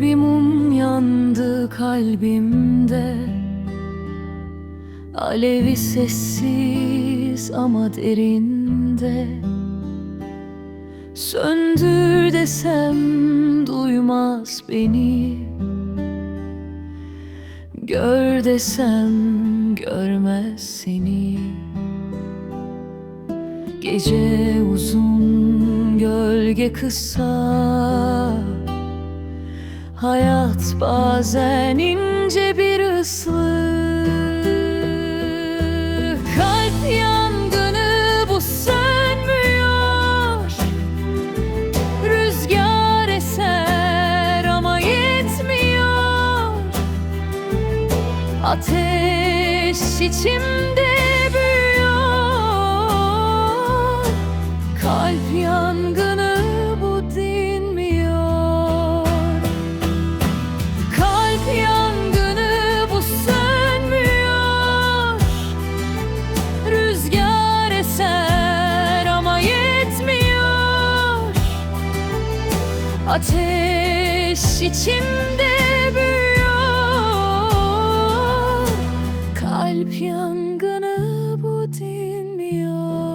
bir mum yandı kalbimde. Alevi sessiz ama derinde. Söndür desem duymaz beni. Gör desem görmez seni. Gece uzun gölge kısa Hayat bazen ince bir ıslık Kalp yangını bu sönmüyor. Rüzgar eser ama yetmiyor. Ateş içimde Eser ama yetmiyor. Ateş içimde büyüyor. Kalp yangını bu dinmiyor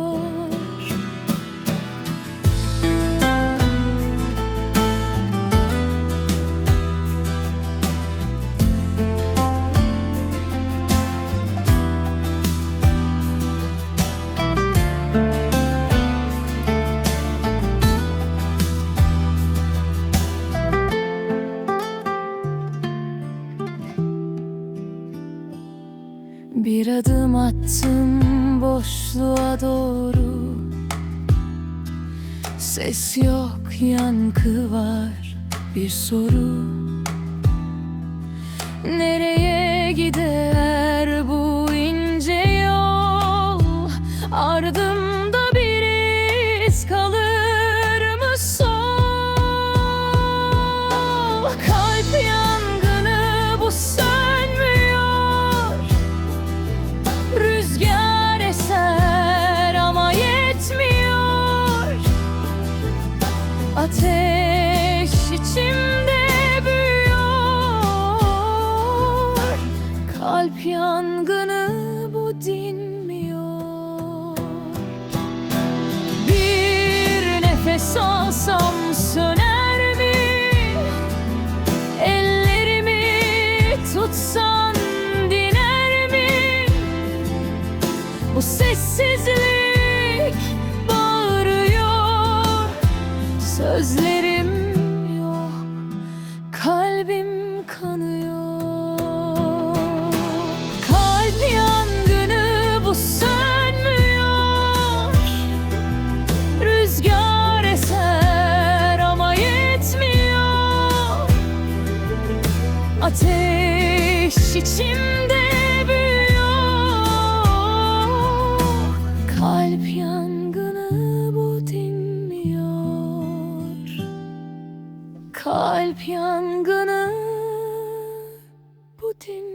Bir adım attım boşluğa doğru. Ses yok yankı var bir soru. Nereye gider bu ince yol? Ardımda bir iz kalır tutsan diner mi? Bu sessizlik bağırıyor. Sözlerim yok Kalbim kanıyor. Kalp yangını bu sönmüyor. Rüzgar eser ama yetmiyor. Ateş ateş içimde büyüyor. Kalp yangını bu dinmiyor Kalp yangını bu dinmiyor